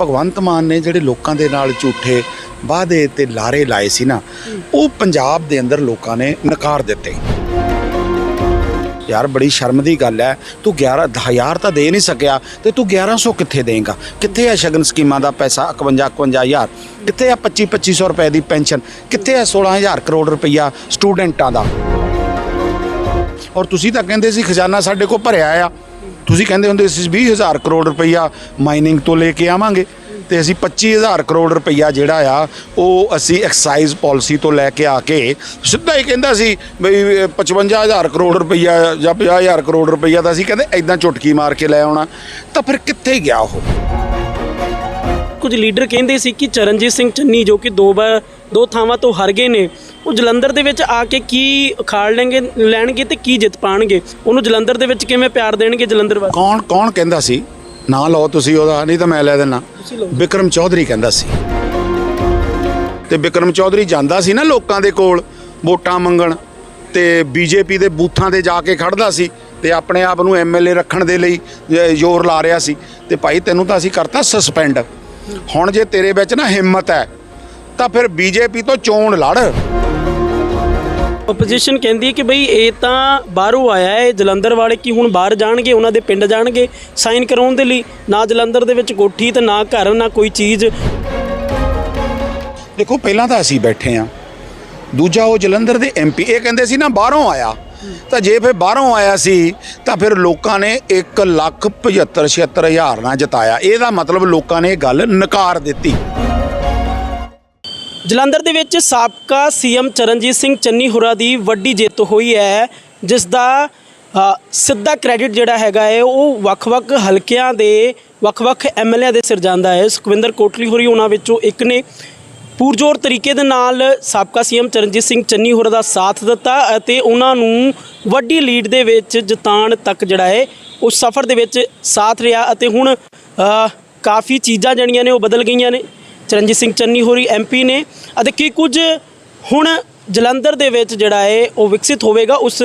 ਭਗਵੰਤ ਮਾਨ ਨੇ ਜਿਹੜੇ ਲੋਕਾਂ ਦੇ ਨਾਲ ਝੂਠੇ ਵਾਅਦੇ ਤੇ ਲਾਰੇ ਲਾਏ ਸੀ ਨਾ, ਉਹ ਪੰਜਾਬ ਦੇ ਅੰਦਰ ਲੋਕਾਂ ਨੇ ਨਕਾਰ ਦਿੱਤੇ। ਯਾਰ, ਬੜੀ ਸ਼ਰਮ ਦੀ ਗੱਲ ਹੈ ਤੂੰ 11000 ਤਾਂ ਦੇ ਨਹੀਂ ਸਕਿਆ ਤੇ ਤੂੰ 1100 ਕਿੱਥੇ ਦੇਂਗਾ? ਕਿੱਥੇ ਹੈ ਸ਼ਗਨ ਸਕੀਮਾਂ ਦਾ ਪੈਸਾ? 51 51000 ਕਿੱਥੇ ਹੈ 25 2500 ਰੁਪਏ ਦੀ ਪੈਨਸ਼ਨ? ਕਿੱਥੇ ਹੈ 16000 ਕਰੋੜ ਰੁਪਈਆ ਸਟੂਡੈਂਟਾਂ ਦਾ? ਔਰ ਤੁਸੀਂ ਤਾਂ ਕਹਿੰਦੇ ਸੀ, ਖਜ਼ਾਨਾ ਸਾਡੇ ਕੋਲ ਭਰਿਆ ਆ। ਤੁਸੀਂ ਕਹਿੰਦੇ ਹੁੰਦੇ ਸੀ 20000 ਕਰੋੜ ਰੁਪਈਆ ਮਾਈਨਿੰਗ ਤੋਂ ਲੈ ਕੇ ਆਵਾਂਗੇ ਤੇ ਅਸੀਂ 25000 ਕਰੋੜ ਰੁਪਈਆ ਜਿਹੜਾ ਆ, ਉਹ ਅਸੀਂ ਐਕਸਾਈਜ਼ ਪਾਲਿਸੀ ਤੋਂ ਲੈ ਕੇ ਆ ਕੇ ਸਿੱਧਾ ਹੀ ਕਹਿੰਦਾ ਸੀ ਬਈ 55000 ਕਰੋੜ ਰੁਪਈਆ ਜਾਂ 50000 ਕਰੋੜ ਰੁਪਈਆ ਤਾਂ ਅਸੀਂ ਕਹਿੰਦੇ ਐਦਾਂ ਚੁਟਕੀ ਮਾਰ ਕੇ ਲੈ ਆਉਣਾ। ਤਾਂ ਫਿਰ ਕਿੱਥੇ ਗਿਆ ਉਹ? ਕੁਝ ਲੀਡਰ ਕਹਿੰਦੇ ਸੀ ਕਿ ਚਰਨਜੀਤ ਸਿੰਘ ਚੰਨੀ ਜੋ ਕਿ ਦੋ ਵਾਰ ਦੋ ਥਾਵਾਂ ਤੋਂ ਹਾਰ ਗਏ ਨੇ ਉਹ ਜਲੰਧਰ ਦੇ ਵਿੱਚ ਆ ਕੇ ਕੀ ਉਖਾੜ ਲੈਣਗੇ ਲੈਣਗੇ ਤੇ ਕੀ ਜਿੱਤ ਪਾਣਗੇ? ਉਹਨੂੰ ਜਲੰਧਰ ਦੇ ਵਿੱਚ ਕਿਵੇਂ ਪਿਆਰ ਦੇਣਗੇ ਜਲੰਧਰ ਵਾਸਤੇ ਕੌਣ ਕੌਣ ਕਹਿੰਦਾ ਸੀ? ਨਾਂ ਲਓ ਤੁਸੀਂ ਉਹਦਾ ਨਹੀਂ ਤਾਂ ਮੈਂ ਲੈ ਦੇਣਾ ਤੁਸੀਂ ਲਓ। ਵਿਕਰਮ ਚੌਧਰੀ ਕਹਿੰਦਾ ਸੀ। ਤੇ ਵਿਕਰਮ ਚੌਧਰੀ ਜਾਂਦਾ ਸੀ ਨਾ ਲੋਕਾਂ ਦੇ ਕੋਲ ਵੋਟਾਂ ਮੰਗਣ ਤੇ ਬੀਜੇਪੀ ਦੇ ਬੂਥਾਂ ਤੇ ਜਾ ਕੇ ਖੜਦਾ ਸੀ ਤੇ ਆਪਣੇ ਆਪ ਨੂੰ ਐਮਐਲਏ ਰੱਖਣ ਦੇ ਲਈ ਜ਼ੋਰ ਲਾ ਰਿਹਾ ਸੀ। ਤੇ ਭਾਈ ਤੈਨੂੰ ਤਾਂ ਅਸੀਂ ਕਰਤਾ ਸਸਪੈਂਡ। ਹੁਣ ਜੇ ਤੇਰੇ ਵਿੱਚ ਨਾ ਹਿੰਮਤ ਹੈ ਤਾਂ ਫਿਰ ਬੀਜੇਪੀ ਤੋਂ ਚੋਣ ਲੜ। ਆਪੋਜੀਸ਼ਨ ਕਹਿੰਦੀ ਹੈ ਕਿ ਬਈ ਇਹ ਤਾਂ ਬਾਹਰੋਂ ਆਇਆ ਹੈ, ਜਲੰਧਰ ਵਾਲੇ ਕੀ ਹੁਣ ਬਾਹਰ ਜਾਣਗੇ, ਉਹਨਾਂ ਦੇ ਪਿੰਡ ਜਾਣਗੇ ਸਾਈਨ ਕਰਾਉਣ ਦੇ ਲਈ, ਨਾ ਜਲੰਧਰ ਦੇ ਵਿੱਚ ਕੋਠੀ ਤੇ ਨਾ ਘਰ, ਨਾ ਕੋਈ ਚੀਜ਼। ਦੇਖੋ, ਪਹਿਲਾਂ ਤਾਂ ਅਸੀਂ ਬੈਠੇ ਆ ਦੂਜਾ ਉਹ ਜਲੰਧਰ ਦੇ ਐਮਪੀ ਇਹ ਕਹਿੰਦੇ ਸੀ ਨਾ ਬਾਹਰੋਂ ਆਇਆ। ਤਾਂ ਜੇ ਫਿਰ ਬਾਹਰੋਂ ਆਇਆ ਸੀ, ਤਾਂ ਫਿਰ ਲੋਕਾਂ ਨੇ 1 ਲੱਖ 75 76 ਹਜ਼ਾਰ ਨਾਲ ਜਿਤਾਇਆ। ਇਹਦਾ ਮਤਲਬ ਲੋਕਾਂ ਨੇ ਇਹ ਗੱਲ ਨਕਾਰ ਦਿੱਤੀ। ਜਲੰਧਰ ਦੇ ਵਿੱਚ ਸਾਬਕਾ ਸੀਐਮ ਚਰਨਜੀਤ ਸਿੰਘ ਚੰਨੀ ਹੋਰਾਂ ਦੀ ਵੱਡੀ ਜਿੱਤ ਹੋਈ ਹੈ ਜਿਸ ਦਾ ਅ, ਸਿੱਧਾ ਕ੍ਰੈਡਿਟ ਜਿਹੜਾ ਹੈਗਾ ਹੈ ਉਹ ਵੱਖ-ਵੱਖ ਹਲਕਿਆਂ ਦੇ ਵੱਖ-ਵੱਖ ਐਮਐਲਏ ਦੇ ਸਿਰ ਜਾਂਦਾ ਹੈ। ਸੁਖਵਿੰਦਰ ਕੋਟਲੀ ਹੋਰੀ ਉਹਨਾਂ ਵਿੱਚੋਂ ਇੱਕ ਨੇ। ਪੂਰਜੋਰ ਤਰੀਕੇ ਦੇ ਨਾਲ ਸਾਬਕਾ ਸੀਐਮ ਚਰਨਜੀਤ ਸਿੰਘ ਚੰਨੀ ਹੋਰਾਂ ਦਾ ਸਾਥ ਦਿੱਤਾ ਅਤੇ ਉਹਨਾਂ ਨੂੰ ਵੱਡੀ ਲੀਡ ਦੇ ਵਿੱਚ ਜਿਤਾਉਣ ਤੱਕ ਜਿਹੜਾ ਹੈ ਉਸ ਸਫ਼ਰ ਦੇ ਵਿੱਚ ਸਾਥ ਰਿਹਾ ਅਤੇ ਹੁਣ ਅ, ਕਾਫੀ ਚੀਜ਼ਾਂ ਜਿਹੜੀਆਂ ਨੇ ਉਹ ਬਦਲ ਗਈਆਂ ਨੇ। ਚਰਨਜੀਤ ਸਿੰਘ ਚੰਨੀ ਹੋਰੀ ਐਮਪੀ ਨੇ ਅਤੇ ਕੀ ਕੁਝ ਹੁਣ ਜਲੰਧਰ ਦੇ ਵਿੱਚ ਜਿਹੜਾ ਹੈ ਉਹ ਵਿਕਸਿਤ ਹੋਵੇਗਾ ਉਸ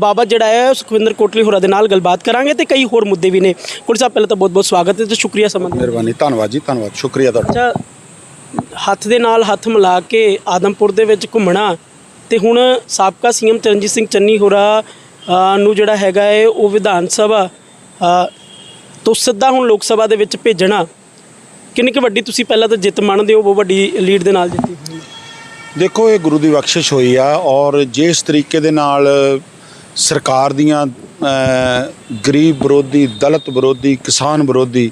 ਬਾਬਤ ਜਿਹੜਾ ਹੈ ਸੁਖਵਿੰਦਰ ਕੋਟਲੀ ਹੋਰਾਂ ਦੇ ਨਾਲ ਗੱਲਬਾਤ ਕਰਾਂਗੇ ਤੇ ਕਈ ਹੋਰ ਮੁੱਦੇ ਵੀ ਨੇ। ਕੋਟਲੀ ਸਾਹਿਬ ਪਹਿਲਾਂ ਤਾਂ ਬਹੁਤ ਬਹੁਤ ਸਵਾਗਤ ਹੈ ਤੇ ਸ਼ੁਕਰੀਆ ਸਮਾਂ ਦੇਣ ਲਈ। ਮਿਹਰਬਾਨੀ ਧੰਨਵਾਦ ਜੀ ਧੰਨਵਾਦ ਸ਼ੁਕਰੀਆ ਤੁਹਾਡਾ। ਅੱਛਾ ਹੱਥ ਦੇ ਨਾਲ ਹੱਥ ਮਿਲਾ ਕੇ ਆਦਮਪੁਰ ਦੇ ਵਿੱਚ ਘੁੰਮਣਾ ਤੇ ਹੁਣ ਸਾਬਕਾ ਸੀਐਮ ਚਰਨਜੀਤ ਸਿੰਘ ਚੰਨੀ ਹੋਰਾਂ ਨੂੰ ਜਿਹੜਾ ਹੈਗਾ ਹੈ ਉਹ ਵਿਧਾਨ ਸਭਾ ਤੋਂ ਸਿੱਧਾ ਹੁਣ ਲੋਕ ਸਭਾ ਦੇ ਵਿੱਚ ਭੇਜਣਾ। ਕਿੰਨੀ ਕੁ ਵੱਡੀ ਤੁਸੀਂ ਪਹਿਲਾਂ ਤਾਂ ਜਿੱਤ ਮੰਨਦੇ ਹੋ, ਬਹੁਤ ਵੱਡੀ ਲੀਡ ਦੇ ਨਾਲ ਜਿੱਤੀ ਹੋਈ। ਦੇਖੋ, ਇਹ ਗੁਰੂ ਦੀ ਬਖਸ਼ਿਸ਼ ਹੋਈ ਆ ਔਰ ਜਿਸ ਤਰੀਕੇ ਦੇ ਨਾਲ ਸਰਕਾਰ ਦੀਆਂ ਗਰੀਬ ਵਿਰੋਧੀ, ਦਲਿਤ ਵਿਰੋਧੀ, ਕਿਸਾਨ ਵਿਰੋਧੀ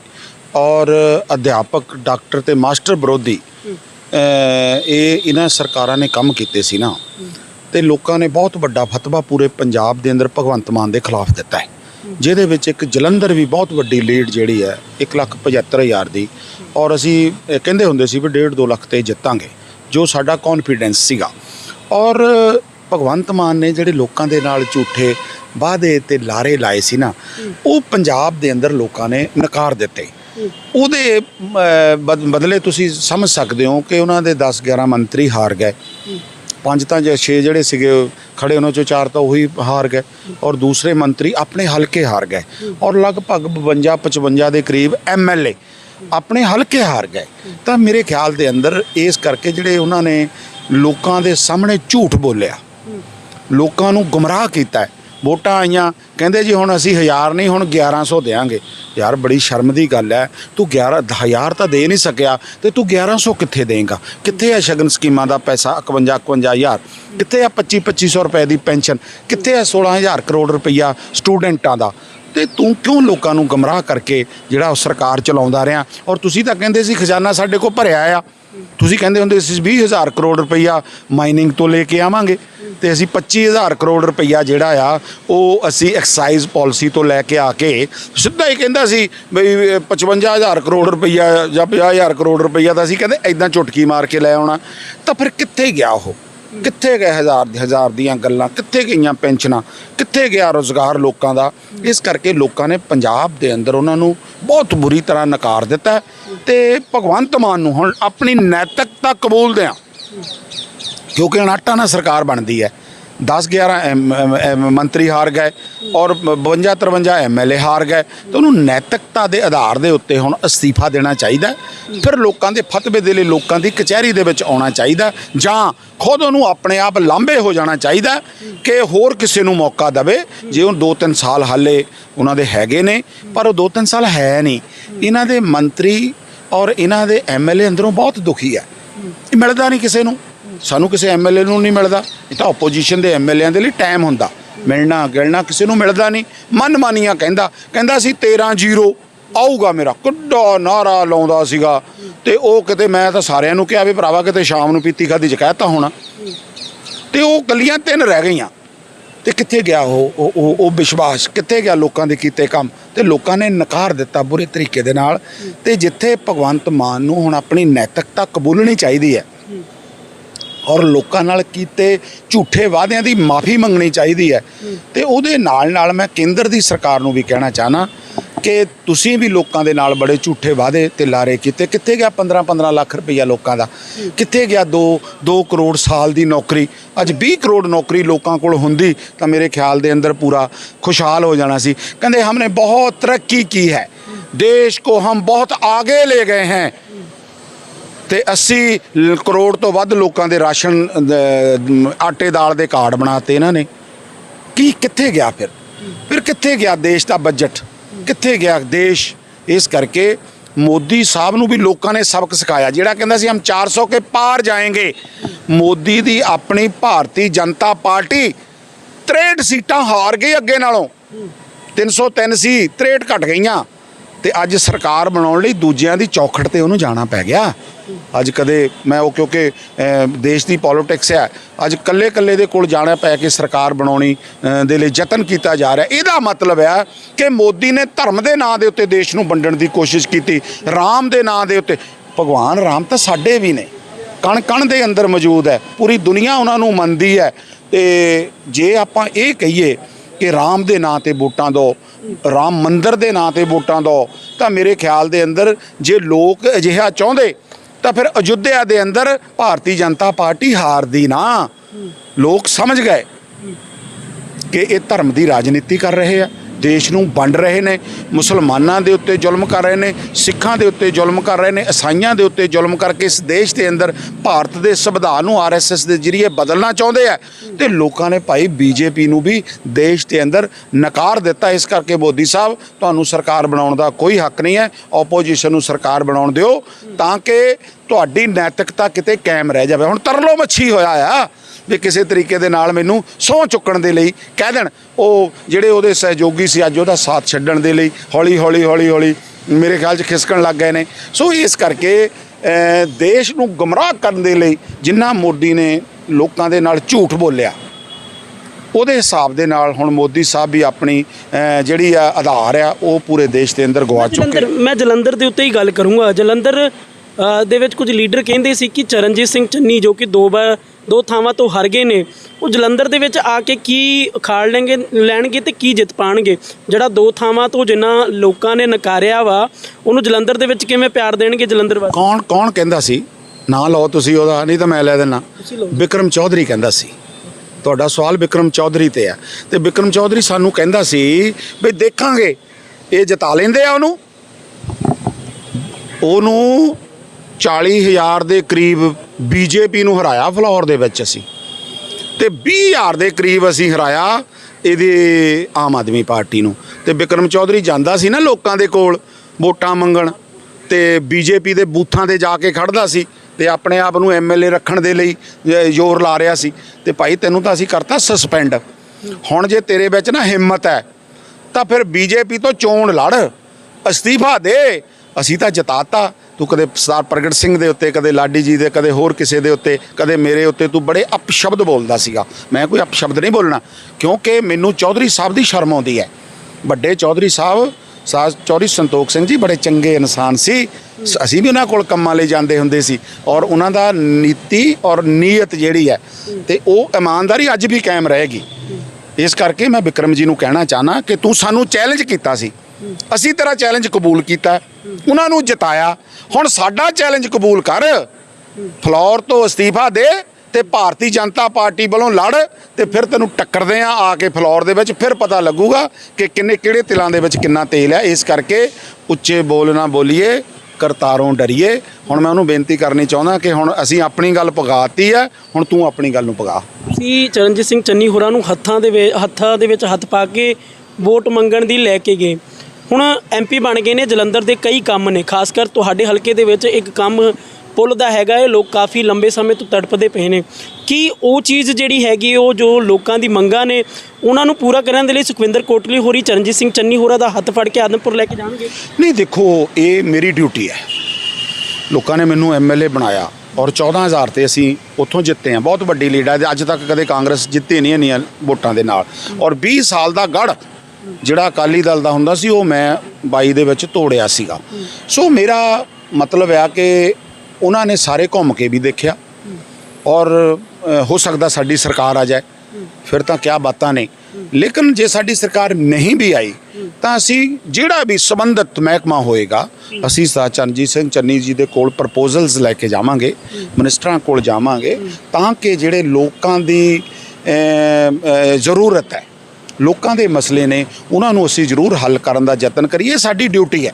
ਔਰ ਅਧਿਆਪਕ, ਡਾਕਟਰ ਤੇ ਮਾਸਟਰ ਵਿਰੋਧੀ ਇਹ ਇਹਨਾਂ ਸਰਕਾਰਾਂ ਨੇ ਕੰਮ ਕੀਤੇ ਸੀ ਨਾ ਤੇ ਲੋਕਾਂ ਨੇ ਬਹੁਤ ਵੱਡਾ ਫਤਵਾ ਪੂਰੇ ਪੰਜਾਬ ਦੇ ਅੰਦਰ ਭਗਵੰਤ ਮਾਨ ਦੇ ਖਿਲਾਫ ਦਿੱਤਾ ਹੈ ਜਿਹਦੇ ਵਿੱਚ ਇੱਕ ਜਲੰਧਰ ਵੀ ਬਹੁਤ ਵੱਡੀ ਲੀਡ ਜਿਹੜੀ ਹੈ 175000 ਦੀ ਔਰ ਅਸੀਂ ਕਹਿੰਦੇ ਹੁੰਦੇ ਸੀ ਵੀ 1.5 2 ਲੱਖ ਤੇ ਜਿੱਤਾਂਗੇ ਜੋ ਸਾਡਾ ਕੌਨਫੀਡੈਂਸ ਸੀਗਾ। ਔਰ ਭਗਵੰਤ ਮਾਨ ਨੇ ਜਿਹੜੇ ਲੋਕਾਂ ਦੇ ਨਾਲ ਝੂਠੇ ਵਾਅਦੇ ਤੇ ਲਾਰੇ ਲਾਏ ਸੀ ਨਾ ਉਹ ਪੰਜਾਬ ਦੇ ਅੰਦਰ ਲੋਕਾਂ ਨੇ ਨਕਾਰ ਦਿੱਤੇ। ਉਹਦੇ ਅਹ, ਬਦਲੇ ਤੁਸੀਂ ਸਮਝ ਸਕਦੇ ਹੋ ਕਿ ਉਹਨਾਂ ਦੇ 10 11 ਮੰਤਰੀ ਹਾਰ ਗਏ। ਪੰਜ ਤਾਂ ਜੇ 6 ਜਿਹੜੇ ਸੀਗੇ ਉਹ ਖੜੇ ਉਹਨਾਂ ਚੋਂ ਚਾਰ ਤਾਂ ਉਹੀ ਹਾਰ ਗਏ। ਔਰ ਦੂਸਰੇ ਮੰਤਰੀ ਆਪਣੇ ਹਲਕੇ ਹਾਰ ਗਏ। ਔਰ ਲਗਭਗ 52 55 ਦੇ ਕਰੀਬ ਐਮਐਲਏ ਆਪਣੇ ਹਲਕੇ ਹਾਰ ਗਏ। ਤਾਂ ਮੇਰੇ ਖਿਆਲ ਦੇ ਅੰਦਰ ਇਸ ਕਰਕੇ ਜਿਹੜੇ ਉਹਨਾਂ ਨੇ ਲੋਕਾਂ ਦੇ ਸਾਹਮਣੇ ਝੂਠ ਬੋਲਿਆ। ਲੋਕਾਂ ਨੂੰ ਗੁੰਮਰਾਹ ਕੀਤਾ। ਵੋਟਾਂ ਆਈਆਂ। ਕਹਿੰਦੇ ਜੀ ਹੁਣ ਅਸੀਂ 1000 ਨਹੀਂ, ਹੁਣ 1100 ਦੇਾਂਗੇ। ਯਾਰ ਬੜੀ ਸ਼ਰਮ ਦੀ ਗੱਲ ਹੈ। ਤੂੰ 11 1000 ਤਾਂ ਦੇ ਨਹੀਂ ਸਕਿਆ। ਤੇ ਤੂੰ 1100 ਕਿੱਥੇ ਦੇਂਗਾ? ਕਿੱਥੇ ਹੈ ਸ਼ਗਨ ਸਕੀਮਾਂ ਦਾ ਪੈਸਾ? 51 51000 ਕਿੱਥੇ ਹੈ 25 2500 ਰੁਪਏ ਦੀ ਪੈਨਸ਼ਨ? ਕਿੱਥੇ ਹੈ 16000 ਕਰੋੜ ਰੁਪਈਆ ਸਟੂਡੈਂਟਾਂ ਦਾ? ਤੇ ਤੂੰ ਕਿਉਂ ਲੋਕਾਂ ਨੂੰ ਗਮਰਾਹ ਕਰਕੇ ਜਿਹੜਾ ਉਹ ਸਰਕਾਰ ਚਲਾਉਂਦਾ ਰਿਹਾ? ਔਰ ਤੁਸੀਂ ਤਾਂ ਕਹਿੰਦੇ ਸੀ ਖਜ਼ਾਨਾ ਸਾਡੇ ਕੋਲ ਭਰਿਆ ਆ। ਤੁਸੀਂ ਕਹਿੰਦੇ ਹੁੰਦੇ ਸੀ 20000 ਕਰੋੜ ਰੁਪਈਆ ਮਾਈਨਿੰਗ ਤੋਂ ਲੈ ਕੇ ਆਵਾਂਗੇ ਤੇ ਅਸੀਂ 25000 ਕਰੋੜ ਰੁਪਈਆ ਜਿਹੜਾ ਆ, ਉਹ ਅਸੀਂ ਐਕਸਾਈਜ਼ ਪਾਲਿਸੀ ਤੋਂ ਲੈ ਕੇ ਆ ਕੇ ਸਿੱਧਾ ਹੀ ਕਹਿੰਦਾ ਸੀ ਬਈ 55000 ਕਰੋੜ ਰੁਪਈਆ ਜਾਂ 50000 ਕਰੋੜ ਰੁਪਈਆ ਤਾਂ ਅਸੀਂ ਕਹਿੰਦੇ ਐਦਾਂ ਚੁਟਕੀ ਮਾਰ ਕੇ ਲੈ ਆਉਣਾ। ਤਾਂ ਫਿਰ ਕਿੱਥੇ ਗਿਆ ਉਹ? ਕਿੱਥੇ ਗਏ ਹਜ਼ਾਰ ਹਜ਼ਾਰ ਦੀਆਂ ਗੱਲਾਂ? ਕਿੱਥੇ ਗਈਆਂ ਪੈਨਸ਼ਨਾਂ? ਕਿੱਥੇ ਗਿਆ ਰੋਜ਼ਗਾਰ ਲੋਕਾਂ ਦਾ? ਇਸ ਕਰਕੇ ਲੋਕਾਂ ਨੇ ਪੰਜਾਬ ਦੇ ਅੰਦਰ ਉਹਨਾਂ ਨੂੰ ਬਹੁਤ ਬੁਰੀ ਤਰ੍ਹਾਂ ਨਕਾਰ ਦਿੱਤਾ ਹੈ ਤੇ ਭਗਵੰਤ ਮਾਨ ਨੂੰ ਹੁਣ ਆਪਣੀ ਨੈਤਿਕਤਾ ਕਬੂਲਦੇ ਆ ਕਿਉਂਕਿ ਹੁਣ ਆਟਾ ਨਾਲ ਸਰਕਾਰ ਬਣਦੀ ਹੈ। 10 11 ਐਮ- ਐਮ- ਮੰਤਰੀ ਹਾਰ ਗਏ ਔਰ 52 53 ਐਮਐਲਏ ਹਾਰ ਗਏ ਤਾਂ ਉਹਨੂੰ ਨੈਤਿਕਤਾ ਦੇ ਆਧਾਰ ਦੇ ਉੱਤੇ ਹੁਣ ਅਸਤੀਫਾ ਦੇਣਾ ਚਾਹੀਦਾ ਫਿਰ ਲੋਕਾਂ ਦੇ ਫਤਵੇ ਦੇ ਲਈ ਲੋਕਾਂ ਦੀ ਕਚਹਿਰੀ ਦੇ ਵਿੱਚ ਆਉਣਾ ਚਾਹੀਦਾ ਜਾਂ ਖੁਦ ਉਹਨੂੰ ਆਪਣੇ ਆਪ ਲਾਂਭੇ ਹੋ ਜਾਣਾ ਚਾਹੀਦਾ ਕਿ ਹੋਰ ਕਿਸੇ ਨੂੰ ਮੌਕਾ ਦੇਵੇ ਜੇ ਉਹ 2-3 ਸਾਲ ਹਾਲੇ ਉਹਨਾਂ ਦੇ ਹੈਗੇ ਨੇ ਪਰ ਉਹ 2-3 ਸਾਲ ਹੈ ਨਹੀਂ ਇਹਨਾਂ ਦੇ ਮੰਤਰੀ ਔਰ ਇਹਨਾਂ ਦੇ ਐਮਐਲਏ ਅੰਦਰੋਂ ਬਹੁਤ ਦੁਖੀ ਹੈ ਮਿਲਦਾ ਨਹੀਂ ਕਿਸੇ ਨੂੰ ਸਾਨੂੰ ਕਿਸੇ ਐਮਐਲਏ ਨੂੰ ਨਹੀਂ ਮਿਲਦਾ। ਇਹ ਤਾਂ ਆਪੋਜੀਸ਼ਨ ਦੇ ਐਮਐਲਏਆਂ ਦੇ ਲਈ ਟਾਈਮ ਹੁੰਦਾ। ਮਿਲਣਾ, ਗਿਲਣਾ ਕਿਸੇ ਨੂੰ ਮਿਲਦਾ ਨਹੀਂ। ਮਨਮਾਨੀਆਂ ਕਹਿੰਦਾ। ਕਹਿੰਦਾ ਸੀ 13 ਜ਼ੀਰੋ ਆਊਗਾ ਮੇਰਾ। ਕਿੱਡਾ ਨਾਰਾ ਲਾਉਂਦਾ ਸੀਗਾ। ਤੇ ਉਹ ਕਿਤੇ, ਮੈਂ ਤਾਂ ਸਾਰਿਆਂ ਨੂੰ ਕਿਹਾ ਵੀ ਭਰਾਵਾ, ਕਿਤੇ ਸ਼ਾਮ ਨੂੰ ਪੀਤੀ ਖਾਦੀ ਚ ਹੋਣਾ। ਤੇ ਉਹ ਕੱਲੀਆਂ ਤਿੰਨ ਰਹਿ ਗਈਆਂ। ਤੇ ਕਿੱਥੇ ਗਿਆ ਉਹ? ਉਹ- ਉਹ ਉਹ ਵਿਸ਼ਵਾਸ। ਕਿੱਥੇ ਗਿਆ ਲੋਕਾਂ ਦੇ ਕੀਤੇ ਕੰਮ? ਤੇ ਲੋਕਾਂ ਨੇ ਨਕਾਰ ਦਿੱਤਾ ਬੁਰੇ ਤਰੀਕੇ ਦੇ ਨਾਲ। ਤੇ ਜਿੱਥੇ ਭਗਵੰਤ ਮਾਨ ਨੂੰ ਹੁਣ ਆਪਣੀ ਨੈਤਿਕਤਾ ਕਬੂਲਣੀ ਚਾਹੀਦੀ ਹੈ ਔਰ ਲੋਕਾਂ ਨਾਲ ਕੀਤੇ ਝੂਠੇ ਵਾਅਦਿਆਂ ਦੀ ਮਾਫੀ ਮੰਗਣੀ ਚਾਹੀਦੀ ਹੈ। ਤੇ ਉਹਦੇ ਨਾਲ ਨਾਲ ਮੈਂ ਕੇਂਦਰ ਦੀ ਸਰਕਾਰ ਨੂੰ ਵੀ ਕਹਿਣਾ ਚਾਹਨਾ ਕਿ ਤੁਸੀਂ ਵੀ ਲੋਕਾਂ ਦੇ ਨਾਲ ਬੜੇ ਝੂਠੇ ਵਾਅਦੇ ਤੇ ਲਾਰੇ ਕੀਤੇ। ਕਿੱਥੇ ਗਿਆ 15 15 ਲੱਖ ਰੁਪਈਆ ਲੋਕਾਂ ਦਾ? ਕਿੱਥੇ ਗਿਆ 2 2 ਕਰੋੜ ਸਾਲ ਦੀ ਨੌਕਰੀ? ਅੱਜ 20 ਕਰੋੜ ਨੌਕਰੀ ਲੋਕਾਂ ਕੋਲ ਹੁੰਦੀ ਤਾਂ ਮੇਰੇ ਖਿਆਲ ਦੇ ਅੰਦਰ ਪੂਰਾ ਖੁਸ਼ਹਾਲ ਹੋ ਜਾਣਾ ਸੀ। ਕਹਿੰਦੇ ਹਮਨੇ ਬਹੁਤ ਤਰੱਕੀ ਕੀ ਹੈ। ਦੇਸ਼ ਕੋ ਹਮ ਬਹੁਤ ਆਗੇ ਲੈ ਗਏ हैं ਤੇ 80 ਕਰੋੜ ਤੋਂ ਵੱਧ ਲੋਕਾਂ ਦੇ ਰਾਸ਼ਨ ਆਟੇ ਦਾਲ ਦੇ ਕਾਰਡ ਬਣਾਤੇ ਇਹਨਾਂ ਨੇ। ਕੀ, ਕਿੱਥੇ ਗਿਆ ਫਿਰ? ਫਿਰ ਕਿੱਥੇ ਗਿਆ ਦੇਸ਼ ਦਾ ਬਜਟ ਕਿੱਥੇ ਗਿਆ ਦੇਸ਼? ਇਸ ਕਰਕੇ ਮੋਦੀ ਸਾਹਿਬ ਨੂੰ ਵੀ ਲੋਕਾਂ ਨੇ ਸਬਕ ਸਿਖਾਇਆ, ਜਿਹੜਾ ਕਹਿੰਦਾ ਸੀ, ਹਮ 400 ਕੇ ਪਾਰ ਜਾਏਂਗੇ। ਮੋਦੀ ਦੀ ਆਪਣੀ ਭਾਰਤੀ ਜਨਤਾ ਪਾਰਟੀ 63 ਸੀਟਾਂ ਹਾਰ ਗਈ ਅੱਗੇ ਨਾਲੋਂ। 303 ਸੀ 63 ਘਟ ਗਈਆਂ। ਤੇ ਅੱਜ ਸਰਕਾਰ ਬਣਾਉਣ ਲਈ ਦੂਜਿਆਂ ਦੀ ਚੌਖੜ ਤੇ ਉਹਨੂੰ ਜਾਣਾ ਪੈ ਗਿਆ। ਅੱਜ ਕਦੇ ਮੈਂ ਉਹ ਕਿਉਂਕਿ ਦੇਸ਼ ਦੀ ਪੋਲਿਟਿਕਸ ਹੈ, ਅੱਜ ਕੱਲੇ ਕੱਲੇ ਦੇ ਕੋਲ ਜਾਣਾ ਪੈ ਕੇ ਸਰਕਾਰ ਬਣਾਉਣੀ ਦੇ ਲਈ ਯਤਨ ਕੀਤਾ ਜਾ ਰਿਹਾ। ਇਹਦਾ ਮਤਲਬ ਹੈ ਕਿ ਮੋਦੀ ਨੇ ਧਰਮ ਦੇ ਨਾਂ ਦੇ ਉੱਤੇ ਦੇਸ਼ ਨੂੰ ਵੰਡਣ ਦੀ ਕੋਸ਼ਿਸ਼ ਕੀਤੀ, ਰਾਮ ਦੇ ਨਾਂ ਦੇ ਉੱਤੇ। ਭਗਵਾਨ ਰਾਮ ਤਾਂ ਸਾਡੇ ਵੀ ਨੇ। ਕਣ ਕਣ ਦੇ ਅੰਦਰ ਮੌਜੂਦ ਹੈ। ਪੂਰੀ ਦੁਨੀਆ ਉਹਨਾਂ ਨੂੰ ਮੰਨਦੀ ਹੈ। ਤੇ ਜੇ ਆਪਾਂ ਇਹ ਕਹੀਏ ਕਿ ਰਾਮ ਦੇ ਨਾਂ ਤੇ ਵੋਟਾਂ ਦਿਓ, ਰਾਮ ਮੰਦਰ ਦੇ ਨਾਂ ਤੇ ਵੋਟਾਂ ਦਿਓ, ਤਾਂ ਮੇਰੇ ਖਿਆਲ ਦੇ ਅੰਦਰ ਜੇ ਲੋਕ ਅਜਿਹਾ ਚਾਹੁੰਦੇ, ਤਾਂ ਫਿਰ ਅਯੁੱਧਿਆ ਦੇ ਅੰਦਰ ਭਾਰਤੀ ਜਨਤਾ ਪਾਰਟੀ ਹਾਰਦੀ ਨਾ। ਲੋਕ ਸਮਝ ਗਏ ਕਿ ਇਹ ਧਰਮ ਦੀ ਰਾਜਨੀਤੀ ਕਰ ਰਹੇ ਆ। ਦੇਸ਼ ਨੂੰ ਵੰਡ ਰਹੇ ਨੇ, ਮੁਸਲਮਾਨਾਂ ਦੇ ਉੱਤੇ ਜ਼ੁਲਮ ਕਰ ਰਹੇ ਨੇ, ਸਿੱਖਾਂ ਦੇ ਉੱਤੇ ਜ਼ੁਲਮ ਕਰ ਰਹੇ ਨੇ ਈਸਾਈਆਂ ਦੇ ਉੱਤੇ ਜ਼ੁਲਮ ਕਰਕੇ ਇਸ ਦੇਸ਼ ਦੇ ਅੰਦਰ ਭਾਰਤ ਦੇ ਸੰਵਿਧਾਨ ਨੂੰ ਆਰਐਸਐਸ ਦੇ ਜ਼ਰੀਏ ਬਦਲਣਾ ਚਾਹੁੰਦੇ ਆ। ਤੇ ਲੋਕਾਂ ਨੇ ਭਾਈ ਬੀਜੇਪੀ ਨੂੰ ਵੀ ਦੇਸ਼ ਦੇ ਅੰਦਰ ਨਕਾਰ ਦਿੱਤਾ। ਇਸ ਕਰਕੇ ਮੋਦੀ ਸਾਹਿਬ, ਤੁਹਾਨੂੰ ਸਰਕਾਰ ਬਣਾਉਣ ਦਾ ਕੋਈ ਹੱਕ ਨਹੀਂ ਹੈ। ਆਪੋਜੀਸ਼ਨ ਨੂੰ ਸਰਕਾਰ ਬਣਾਉਣ ਦਿਓ ਤਾਂ ਕਿ ਤੁਹਾਡੀ ਨੈਤਿਕਤਾ ਕਿਤੇ ਕਾਇਮ ਰਹਿ ਜਾਵੇ। ਹੁਣ ਤਰਲੋ ਮੱਛੀ ਹੋਇਆ ਆ। ਵੀ ਕਿਸੇ ਤਰੀਕੇ ਦੇ ਨਾਲ ਮੈਨੂੰ ਸਹੁੰ ਚੁੱਕਣ ਦੇ ਲਈ ਕਹਿ ਦੇਣ। ਉਹ ਜਿਹੜੇ ਉਹਦੇ ਸਹਿਯੋਗੀ ਸੀ ਅੱਜ ਉਹਦਾ ਸਾਥ ਛੱਡਣ ਦੇ ਲਈ ਹੌਲੀ ਹੌਲੀ ਹੌਲੀ ਹੌਲੀ ਮੇਰੇ ਖਿਆਲ 'ਚ ਖਿਸਕਣ ਲੱਗ ਗਏ ਨੇ। ਸੋ ਇਸ ਕਰਕੇ ਦੇਸ਼ ਨੂੰ ਗਮਰਾਹ ਕਰਨ ਦੇ ਲਈ ਜਿੰਨਾ ਮੋਦੀ ਨੇ ਲੋਕਾਂ ਦੇ ਨਾਲ ਝੂਠ ਬੋਲਿਆ ਉਹਦੇ ਹਿਸਾਬ ਦੇ ਨਾਲ ਹੁਣ ਮੋਦੀ ਸਾਹਿਬ ਵੀ ਆਪਣੀ ਜਿਹੜੀ ਆ ਆਧਾਰ ਆ ਉਹ ਪੂਰੇ ਦੇਸ਼ ਦੇ ਅੰਦਰ ਗਵਾ ਚੁੱਕੇ ਜਲੰਧਰ ਮੈਂ ਜਲੰਧਰ ਦੇ ਉੱਤੇ ਹੀ ਗੱਲ ਕਰੂੰਗਾ। ਜਲੰਧਰ ਦੇ ਵਿੱਚ ਕੁਝ ਲੀਡਰ ਕਹਿੰਦੇ ਸੀ ਕਿ ਚਰਨਜੀਤ ਸਿੰਘ ਚੰਨੀ ਜੋ ਕਿ ਦੋ ਵਾਰ ਦੋ ਥਾਵਾਂ ਤੋਂ ਹਾਰ ਗਏ ਨੇ। ਉਹ ਜਲੰਧਰ ਦੇ ਵਿੱਚ ਆ ਕੇ ਕੀ ਉਖਾੜ ਲੈਣਗੇ ਲੈਣਗੇ ਤੇ ਕੀ ਜਿੱਤ ਪਾਣਗੇ? ਜਿਹੜਾ ਦੋ ਥਾਵਾਂ ਤੋਂ ਜਿੰਨਾ ਲੋਕਾਂ ਨੇ ਨਕਾਰਿਆ ਵਾ ਉਹਨੂੰ ਜਲੰਧਰ ਦੇ ਵਿੱਚ ਕਿਵੇਂ ਪਿਆਰ ਦੇਣਗੇ ਜਲੰਧਰ ਵਾਸੀ? ਕੌਣ ਕੌਣ ਕਹਿੰਦਾ ਸੀ? ਨਾਂ ਲਓ ਤੁਸੀਂ ਉਹਦਾ ਨਹੀਂ ਤਾਂ ਮੈਂ ਲੈ ਦੇਣਾ ਲਓ। ਵਿਕਰਮ ਚੌਧਰੀ ਕਹਿੰਦਾ ਸੀ। ਤੁਹਾਡਾ ਸਵਾਲ ਵਿਕਰਮ ਚੌਧਰੀ ਤੇ ਆ। ਤੇ ਵਿਕਰਮ ਚੌਧਰੀ ਸਾਨੂੰ ਕਹਿੰਦਾ ਸੀ ਵੀ ਦੇਖਾਂਗੇ ਇਹ ਜਿਤਾ ਲੈਂਦੇ ਆ ਉਹਨੂੰ? ਉਹਨੂੰ 40000 ਦੇ ਕਰੀਬ ਬੀਜੇਪੀ ਨੂੰ ਹਰਾਇਆ ਫਲੋਰ ਦੇ ਵਿੱਚ ਅਸੀਂ। ਤੇ 20000 ਦੇ ਕਰੀਬ ਅਸੀਂ ਹਰਾਇਆ ਇਹਦੇ ਆਮ ਆਦਮੀ ਪਾਰਟੀ ਨੂੰ। ਤੇ ਵਿਕਰਮ ਚੌਧਰੀ ਜਾਂਦਾ ਸੀ ਨਾ ਲੋਕਾਂ ਦੇ ਕੋਲ ਵੋਟਾਂ ਮੰਗਣ ਤੇ ਬੀਜੇਪੀ ਦੇ ਬੂਥਾਂ ਤੇ ਜਾ ਕੇ ਖੜਦਾ ਸੀ ਤੇ ਆਪਣੇ ਆਪ ਨੂੰ ਐਮਐਲਏ ਰੱਖਣ ਦੇ ਲਈ ਜ਼ੋਰ ਲਾ ਰਿਹਾ ਸੀ। ਤੇ ਭਾਈ ਤੈਨੂੰ ਤਾਂ ਅਸੀਂ ਕਰਤਾ ਸਸਪੈਂਡ। ਹੁਣ ਜੇ ਤੇਰੇ ਵਿੱਚ ਨਾ ਹਿੰਮਤ ਹੈ, ਤਾਂ ਫਿਰ ਬੀਜੇਪੀ ਤੋਂ ਚੋਣ ਲੜ, ਅਸਤੀਫਾ ਦੇ, ਅਸੀਂ ਤਾਂ ਜਿਤਾਤਾ। ਤੂੰ ਕਦੇ ਸਰਦਾਰ ਪ੍ਰਗਟ ਸਿੰਘ ਦੇ ਉੱਤੇ, ਕਦੇ ਲਾਡੀ ਜੀ ਦੇ, ਕਦੇ ਹੋਰ ਕਿਸੇ ਦੇ ਉੱਤੇ, ਕਦੇ ਮੇਰੇ ਉੱਤੇ ਤੂੰ ਬੜੇ ਅਪਸ਼ਬਦ ਬੋਲਦਾ ਸੀਗਾ। ਮੈਂ ਕੋਈ ਅਪਸ਼ਬਦ ਨਹੀਂ ਬੋਲਣਾ, ਕਿਉਂਕਿ ਮੈਨੂੰ ਚੌਧਰੀ ਸਾਹਿਬ ਦੀ ਸ਼ਰਮ ਆਉਂਦੀ ਹੈ। ਵੱਡੇ ਚੌਧਰੀ ਸਾਹਿਬ ਸਾਜ ਚੌਧਰੀ ਸੰਤੋਖ ਸਿੰਘ ਜੀ ਬੜੇ ਚੰਗੇ ਇਨਸਾਨ ਸੀ। ਅਸੀਂ ਵੀ ਉਹਨਾਂ ਕੋਲ ਕੰਮਾਂ ਲਈ ਜਾਂਦੇ ਹੁੰਦੇ ਸੀ। ਔਰ ਉਹਨਾਂ ਦਾ ਨੀਤੀ ਔਰ ਨੀਅਤ ਜਿਹੜੀ ਹੈ, ਤੇ ਉਹ ਇਮਾਨਦਾਰੀ ਅੱਜ ਵੀ ਕਾਇਮ ਰਹੇਗੀ। ਇਸ ਕਰਕੇ ਮੈਂ ਵਿਕਰਮ ਜੀ ਨੂੰ ਕਹਿਣਾ ਚਾਹਨਾ ਕਿ ਤੂੰ ਸਾਨੂੰ ਚੈਲੰਜ ਕੀਤਾ ਸੀ। ਅਸੀਂ ਤੇਰਾ ਚੈਲੰਜ ਕਬੂਲ ਕੀਤਾ। ਉਹਨਾਂ ਨੂੰ ਜਿਤਾਇਆ। ਹੁਣ ਸਾਡਾ ਚੈਲੰਜ ਕਬੂਲ ਕਰ। ਫਲੋਰ ਤੋਂ ਅਸਤੀਫਾ ਦੇ ਤੇ ਭਾਰਤੀ ਜਨਤਾ ਪਾਰਟੀ ਵੱਲੋਂ ਲੜ ਤੇ ਫਿਰ ਤੈਨੂੰ ਟੱਕਰਦੇ ਆ ਆ ਕੇ ਫਲੋਰ ਦੇ ਵਿੱਚ। ਫਿਰ ਪਤਾ ਲੱਗੂਗਾ ਕਿ ਕਿੰਨੇ ਕਿਹੜੇ ਤਿਲਾਂ ਦੇ ਵਿੱਚ ਕਿੰਨਾ ਤੇਲ ਹੈ। ਇਸ ਕਰਕੇ ਉੱਚੇ ਬੋਲ ਨਾ ਬੋਲੀਏ, ਕਰਤਾਰੋਂ ਡਰੀਏ। ਹੁਣ ਮੈਂ ਉਹਨੂੰ ਬੇਨਤੀ ਕਰਨੀ ਚਾਹੁੰਦਾ ਕਿ ਹੁਣ ਅਸੀਂ ਆਪਣੀ ਗੱਲ ਪਗਾਤੀ ਹੈ। ਹੁਣ ਤੂੰ ਆਪਣੀ ਗੱਲ ਨੂੰ ਪਗਾ ਤੁਸੀਂ ਚਰਨਜੀਤ ਸਿੰਘ ਚੰਨੀ ਹੋਰਾਂ ਨੂੰ ਹੱਥਾਂ ਦੇ ਹੱਥਾਂ ਦੇ ਵਿੱਚ ਹੱਥ ਪਾ ਕੇ ਵੋਟ ਮੰਗਣ ਦੀ ਲੈ ਕੇ ਗਏ। ਹੁਣ ਐਮਪੀ ਬਣ ਗਏ ਨੇ, ਜਲੰਧਰ ਦੇ ਕਈ ਕੰਮ ਨੇ, ਖਾਸ ਕਰ ਤੁਹਾਡੇ ਹਲਕੇ ਦੇ ਵਿੱਚ ਇੱਕ ਕੰਮ ਪੁੱਲ ਦਾ ਹੈਗਾ ਇਹ ਲੋਕ ਕਾਫੀ ਲੰਬੇ ਸਮੇਂ ਤੋਂ ਤੜਪਦੇ ਪਏ ਨੇ। ਕੀ ਉਹ ਚੀਜ਼ ਜਿਹੜੀ ਹੈਗੀ ਉਹ ਜੋ ਲੋਕਾਂ ਦੀ ਮੰਗਾਂ ਨੇ, ਉਹਨਾਂ ਨੂੰ ਪੂਰਾ ਕਰਨ ਦੇ ਲਈ ਸੁਖਵਿੰਦਰ ਕੋਟਲੀ ਹੋਰੀ, ਚਰਨਜੀਤ ਸਿੰਘ ਚੰਨੀ ਹੋਰਾਂ ਦਾ ਹੱਥ ਫੜ ਕੇ ਆਦਮਪੁਰ ਲੈ ਕੇ ਜਾਣਗੇ? ਨਹੀਂ, ਦੇਖੋ, ਇਹ ਮੇਰੀ ਡਿਊਟੀ ਹੈ। ਲੋਕਾਂ ਨੇ ਮੈਨੂੰ ਐਮਐਲਏ ਬਣਾਇਆ ਔਰ 14000 ਤੇ ਅਸੀਂ ਉੱਥੋਂ ਜਿੱਤੇ ਆ ਬਹੁਤ ਵੱਡੀ ਲੀਡ ਹੈ। ਤੇ ਅੱਜ ਤੱਕ ਕਦੇ ਕਾਂਗਰਸ ਜਿੱਤੇ ਨਹੀਂ ਇੰਨੀਆਂ ਵੋਟਾਂ ਦੇ ਨਾਲ। ਔਰ 20 ਸਾਲ ਦਾ ਗੜ ਜਿਹੜਾ ਅਕਾਲੀ ਦਲ ਦਾ ਹੁੰਦਾ ਸੀ, ਉਹ ਮੈਂ 22 ਦੇ ਵਿੱਚ ਤੋੜਿਆ ਸੀਗਾ। ਸੋ ਮੇਰਾ ਮਤਲਬ ਆ ਕਿ ਉਹਨਾਂ ਨੇ ਸਾਰੇ ਘੁੰਮ ਕੇ ਵੀ ਦੇਖਿਆ ਔਰ ਹੋ ਸਕਦਾ ਸਾਡੀ ਸਰਕਾਰ ਆ ਜਾਏ। ਫਿਰ ਤਾਂ ਕਿਆ ਬਾਤਾਂ ਨੇ। ਲੇਕਿਨ ਜੇ ਸਾਡੀ ਸਰਕਾਰ ਨਹੀਂ ਵੀ ਆਈ, ਤਾਂ ਅਸੀਂ ਜਿਹੜਾ ਵੀ ਸੰਬੰਧਿਤ ਮਹਿਕਮਾ ਹੋਏਗਾ, ਅਸੀਂ ਸਾ ਚਰਨਜੀਤ ਸਿੰਘ ਚੰਨੀ ਜੀ ਦੇ ਕੋਲ ਪ੍ਰਪੋਜ਼ਲਸ ਲੈ ਕੇ ਜਾਵਾਂਗੇ, ਮਿਨਿਸਟਰਾਂ ਕੋਲ ਜਾਵਾਂਗੇ, ਤਾਂ ਕਿ ਜਿਹੜੇ ਲੋਕਾਂ ਦੀ ਜ਼ਰੂਰਤ ਹੈ ਲੋਕਾਂ ਦੇ ਮਸਲੇ ਨੇ, ਉਹਨਾਂ ਨੂੰ ਅਸੀਂ ਜ਼ਰੂਰ ਹੱਲ ਕਰਨ ਦਾ ਯਤਨ ਕਰੀਏ ਸਾਡੀ ਡਿਊਟੀ ਹੈ।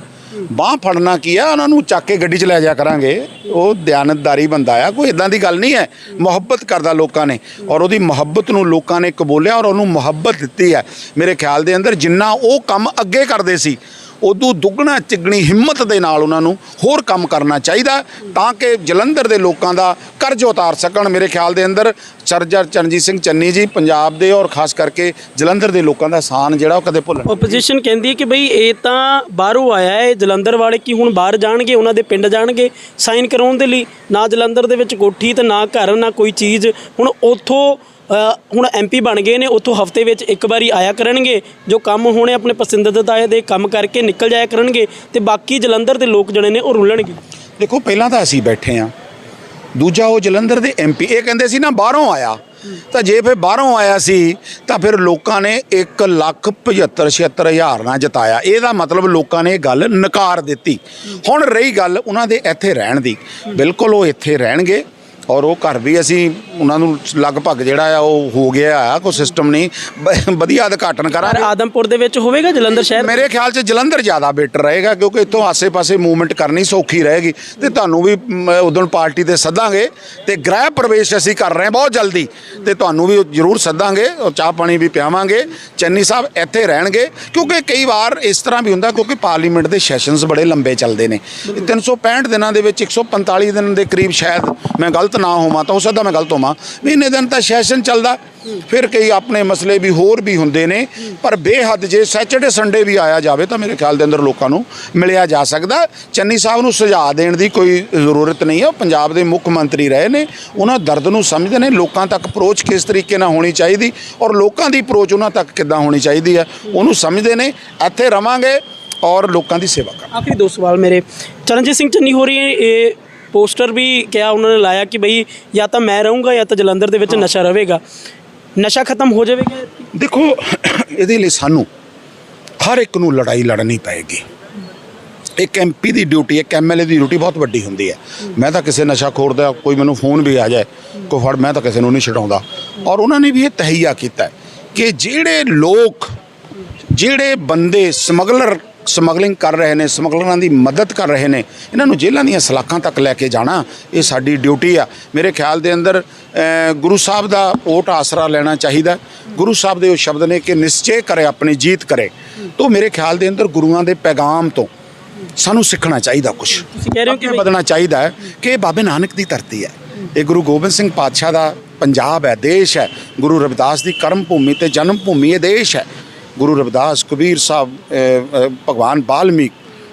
ਬਾਹ ਫੜਨਾ ਕੀ ਆ, ਉਹਨਾਂ ਨੂੰ ਚੱਕ ਕੇ ਗੱਡੀ 'ਚ ਲੈ ਜਾ ਕਰਾਂਗੇ। ਉਹ ਦਿਆਨਤਦਾਰੀ ਬੰਦਾ ਆ, ਕੋਈ ਇਦਾਂ ਦੀ ਗੱਲ ਨਹੀਂ ਹੈ। ਮੁਹੱਬਤ ਕਰਦਾ ਲੋਕਾਂ ਨੇ ਔਰ ਉਹਦੀ ਮੁਹੱਬਤ ਨੂੰ ਲੋਕਾਂ ਨੇ ਕਬੂਲਿਆ ਔਰ ਉਹਨੂੰ ਮੁਹੱਬਤ ਦਿੱਤੀ ਹੈ। ਮੇਰੇ ਖਿਆਲ ਦੇ ਅੰਦਰ ਜਿੰਨਾ ਉਹ ਕੰਮ ਅੱਗੇ ਕਰਦੇ ਸੀ ਉਦੋਂ ਦੁੱਗਣਾ ਚਿਗਣੀ ਹਿੰਮਤ ਦੇ ਨਾਲ ਉਹਨਾਂ ਨੂੰ ਹੋਰ ਕੰਮ ਕਰਨਾ ਚਾਹੀਦਾ ਤਾਂ ਕਿ ਜਲੰਧਰ ਦੇ ਲੋਕਾਂ ਦਾ ਕਰਜ਼ ਉਤਾਰ ਸਕਣ ਮੇਰੇ ਖਿਆਲ ਦੇ ਅੰਦਰ। ਸਰਜਰ ਚਰਨਜੀਤ ਸਿੰਘ ਚੰਨੀ ਜੀ ਪੰਜਾਬ ਦੇ ਔਰ ਖਾਸ ਕਰਕੇ ਜਲੰਧਰ ਦੇ ਲੋਕਾਂ ਦਾ ਸਾਨ ਜਿਹੜਾ ਉਹ ਕਦੇ ਭੁੱਲਣ ਆਪੋਜੀਸ਼ਨ ਕਹਿੰਦੀ ਹੈ ਕਿ ਬਈ ਇਹ ਤਾਂ ਬਾਹਰੋਂ ਆਇਆ ਹੈ, ਜਲੰਧਰ ਵਾਲੇ ਕੀ ਹੁਣ ਬਾਹਰ ਜਾਣਗੇ, ਉਹਨਾਂ ਦੇ ਪਿੰਡ ਜਾਣਗੇ ਸਾਈਨ ਕਰਾਉਣ ਦੇ ਲਈ। ਨਾ ਜਲੰਧਰ ਦੇ ਵਿੱਚ ਕੋਠੀ ਤੇ ਨਾ ਘਰ, ਨਾ ਕੋਈ ਚੀਜ਼। ਹੁਣ ਉੱਥੋਂ ਹੁਣ ਐਮਪੀ ਬਣ ਗਏ ਨੇ, ਉੱਥੋਂ ਹਫ਼ਤੇ ਵਿੱਚ ਇੱਕ ਵਾਰੀ ਆਇਆ ਕਰਨਗੇ, ਜੋ ਕੰਮ ਹੋਣੇ ਆਪਣੇ ਪਸੰਦੀਦਾ ਦੇ ਕੰਮ ਕਰਕੇ ਨਿਕਲ ਜਾਇਆ ਕਰਨਗੇ ਤੇ ਬਾਕੀ ਜਲੰਧਰ ਦੇ ਲੋਕ ਜਿਹੜੇ ਨੇ ਉਹ ਰੁਲਣਗੇ। ਦੇਖੋ, ਪਹਿਲਾਂ ਤਾਂ ਅਸੀਂ ਬੈਠੇ ਆ ਦੂਜਾ ਉਹ ਜਲੰਧਰ ਦੇ ਐਮਪੀ ਇਹ ਕਹਿੰਦੇ ਸੀ ਨਾ, ਬਾਹਰੋਂ ਆਇਆ। ਤਾਂ ਜੇ ਫਿਰ ਬਾਹਰੋਂ ਆਇਆ ਸੀ, ਤਾਂ ਫਿਰ ਲੋਕਾਂ ਨੇ 1 ਲੱਖ 75 76 ਹਜ਼ਾਰ ਨਾਲ ਜਿਤਾਇਆ। ਇਹਦਾ ਮਤਲਬ ਲੋਕਾਂ ਨੇ ਇਹ ਗੱਲ ਨਕਾਰ ਦਿੱਤੀ। ਹੁਣ ਰਹੀ ਗੱਲ ਉਹਨਾਂ ਦੇ ਇੱਥੇ ਰਹਿਣ ਦੀ। ਬਿਲਕੁਲ ਉਹ ਇੱਥੇ ਰਹਿਣਗੇ। ਔਰ ਉਹ ਘਰ ਵੀ ਅਸੀਂ ਉਹਨਾਂ ਨੂੰ ਲਗਭਗ ਜਿਹੜਾ ਆ ਉਹ ਹੋ ਗਿਆ ਆ ਕੋਈ ਸਿਸਟਮ ਨਹੀਂ। ਵਧੀਆ ਉਦਘਾਟਨ ਪਰ ਕਰਾਂਗੇ ਆਦਮਪੁਰ ਦੇ ਵਿੱਚ ਹੋਵੇਗਾ ਜਲੰਧਰ ਸ਼ਹਿਰ? ਮੇਰੇ ਖਿਆਲ 'ਚ ਜਲੰਧਰ ਜ਼ਿਆਦਾ ਬੈਟਰ ਰਹੇਗਾ ਕਿਉਂਕਿ ਇੱਥੋਂ ਆਸੇ-ਪਾਸੇ ਮੂਵਮੈਂਟ ਕਰਨੀ ਸੌਖੀ ਰਹੇਗੀ। ਤੇ ਤੁਹਾਨੂੰ ਵੀ ਉਦੋਂ ਪਾਰਟੀ ਤੇ ਸੱਦਾਂਗੇ। ਤੇ ਗ੍ਰਹਿ ਪ੍ਰਵੇਸ਼ ਅਸੀਂ ਕਰ ਰਹੇ ਹਾਂ ਬਹੁਤ ਜਲਦੀ। ਤੇ ਤੁਹਾਨੂੰ ਵੀ ਜ਼ਰੂਰ ਸੱਦਾਂਗੇ ਔਰ ਚਾਹ ਪਾਣੀ ਵੀ ਪਿਆਵਾਂਗੇ। ਚੰਨੀ ਸਾਹਿਬ ਇੱਥੇ ਰਹਿਣਗੇ। ਕਿਉਂਕਿ ਕਈ ਵਾਰ ਇਸ ਤਰ੍ਹਾਂ ਵੀ ਹੁੰਦਾ ਕਿਉਂਕਿ ਪਾਰਲੀਮੈਂਟ ਦੇ ਸੈਸ਼ਨਸ ਬੜੇ ਲੰਬੇ ਚੱਲਦੇ ਨੇ। ਇਹ 365 ਦਿਨਾਂ ਦੇ ਵਿੱਚ 145 ਦਿਨ ਦੇ ਕਰੀਬ ਸ਼ਾਇਦ ਮੈਂ ਗਲਤ ਨਾ ਹੋਵਾਂ ਤਾਂ ਹੋ ਸਕਦਾ ਮੈਂ ਗਲਤ ਹੋਵਾਂ। ਵੀ ਇੰਨੇ ਦਿਨ ਤਾਂ ਸੈਸ਼ਨ ਚੱਲਦਾ। ਫਿਰ ਕਈ ਆਪਣੇ ਮਸਲੇ ਵੀ ਹੋਰ ਵੀ ਹੁੰਦੇ ਨੇ। ਪਰ ਬੇਹੱਦ ਜੇ ਸੈਚਰਡੇ ਸੰਡੇ ਵੀ ਆਇਆ ਜਾਵੇ ਤਾਂ ਮੇਰੇ ਖਿਆਲ ਦੇ ਅੰਦਰ ਲੋਕਾਂ ਨੂੰ ਮਿਲਿਆ ਜਾ ਸਕਦਾ। ਚੰਨੀ ਸਾਹਿਬ ਨੂੰ ਸੁਝਾਅ ਦੇਣ ਦੀ ਕੋਈ ਜ਼ਰੂਰਤ ਨਹੀਂ ਹੈ। ਪੰਜਾਬ ਦੇ ਮੁੱਖ ਮੰਤਰੀ ਰਹੇ ਨੇ। ਉਹਨਾਂ ਦਰਦ ਨੂੰ ਸਮਝਦੇ ਨੇ। ਲੋਕਾਂ ਤੱਕ ਅਪਰੋਚ ਕਿਸ ਤਰੀਕੇ ਨਾਲ ਹੋਣੀ ਚਾਹੀਦੀ ਔਰ ਲੋਕਾਂ ਦੀ ਅਪਰੋਚ ਉਹਨਾਂ ਤੱਕ ਕਿੱਦਾਂ ਹੋਣੀ ਚਾਹੀਦੀ ਹੈ, ਉਹਨੂੰ ਸਮਝਦੇ ਨੇ। ਇੱਥੇ ਰਵਾਂਗੇ ਔਰ ਲੋਕਾਂ ਦੀ ਸੇਵਾ ਕਰਾਂਗੇ। ਆਖਰੀ ਦੋ ਸਵਾਲ ਮੇਰੇ। ਚਰਨਜੀਤ ਸਿੰਘ ਚੰਨੀ ਹੋ ਰਹੀ ਹੈ ਇਹ ਪੋਸਟਰ ਵੀ ਕਿਹਾ ਉਹਨਾਂ ਨੇ ਲਾਇਆ ਕਿ ਬਈ ਜਾਂ ਤਾਂ ਮੈਂ ਰਹੂੰਗਾ ਜਾਂ ਤਾਂ ਜਲੰਧਰ ਦੇ ਵਿੱਚ ਨਸ਼ਾ ਰਹੇਗਾ। ਨਸ਼ਾ ਖਤਮ ਹੋ ਜਾਵੇਗਾ ਦੇਖੋ ਇਹਦੇ ਲਈ ਸਾਨੂੰ ਹਰ ਇੱਕ ਨੂੰ ਲੜਾਈ ਲੜਨੀ ਪਏਗੀ। ਇੱਕ ਐਮਪੀ ਦੀ ਡਿਊਟੀ ਇੱਕ ਐਮਐਲਏ ਦੀ ਡਿਊਟੀ ਬਹੁਤ ਵੱਡੀ ਹੁੰਦੀ ਹੈ। ਮੈਂ ਤਾਂ ਕਿਸੇ ਨਸ਼ਾ ਖੋਰ ਦਾ ਕੋਈ ਮੈਨੂੰ ਫੋਨ ਵੀ ਆ ਜਾਏ ਕੋਈ ਫੜ ਮੈਂ ਤਾਂ ਕਿਸੇ ਨੂੰ ਨਹੀਂ ਛਡਾਉਂਦਾ। ਔਰ ਉਹਨਾਂ ਨੇ ਵੀ ਇਹ ਤਹਈਆ ਕੀਤਾ ਕਿ ਜਿਹੜੇ ਲੋਕ ਜਿਹੜੇ ਬੰਦੇ ਸਮਗਲਰ ਸਮਗਲਿੰਗ ਕਰ ਰਹੇ ਨੇ ਸਮਗਲਰਾਂ ਦੀ ਮਦਦ ਕਰ ਰਹੇ ਨੇ ਇਹਨਾਂ ਨੂੰ ਜੇਲ੍ਹਾਂ ਦੀਆਂ ਸਲਾਖਾਂ ਤੱਕ ਲੈ ਕੇ ਜਾਣਾ ਇਹ ਸਾਡੀ ਡਿਊਟੀ ਆ। ਮੇਰੇ ਖਿਆਲ ਦੇ ਅੰਦਰ ਗੁਰੂ ਸਾਹਿਬ ਦਾ ਓਟ ਆਸਰਾ ਲੈਣਾ ਚਾਹੀਦਾ ਗੁਰੂ ਸਾਹਿਬ ਦੇ ਉਹ ਸ਼ਬਦ ਨੇ ਕਿ ਨਿਸ਼ਚੈ ਕਰੇ ਆਪਣੀ ਜੀਤ ਕਰੇ। ਤੋਂ ਮੇਰੇ ਖਿਆਲ ਦੇ ਅੰਦਰ ਗੁਰੂਆਂ ਦੇ ਪੈਗਾਮ ਤੋਂ ਸਾਨੂੰ ਸਿੱਖਣਾ ਚਾਹੀਦਾ ਕੁਝ ਤੁਸੀਂ ਕਹਿ ਰਹੇ ਹੋ ਕਿ ਵਧਣਾ ਚਾਹੀਦਾ ਹੈ ਕਿ ਇਹ ਬਾਬੇ ਨਾਨਕ ਦੀ ਧਰਤੀ ਹੈ। ਇਹ ਗੁਰੂ ਗੋਬਿੰਦ ਸਿੰਘ ਪਾਤਸ਼ਾਹ ਦਾ ਪੰਜਾਬ ਹੈ ਦੇਸ਼ ਹੈ। ਗੁਰੂ ਰਵਿਦਾਸ ਦੀ ਕਰਮ ਭੂਮੀ ਤੇ ਜਨਮ ਭੂਮੀ ਇਹ ਦੇਸ਼ ਹੈ। ਗੁਰੂ ਰਵਿਦਾਸ ਕਬੀਰ ਸਾਹਿਬ ਭਗਵਾਨ ਬਾਲਮੀਕ,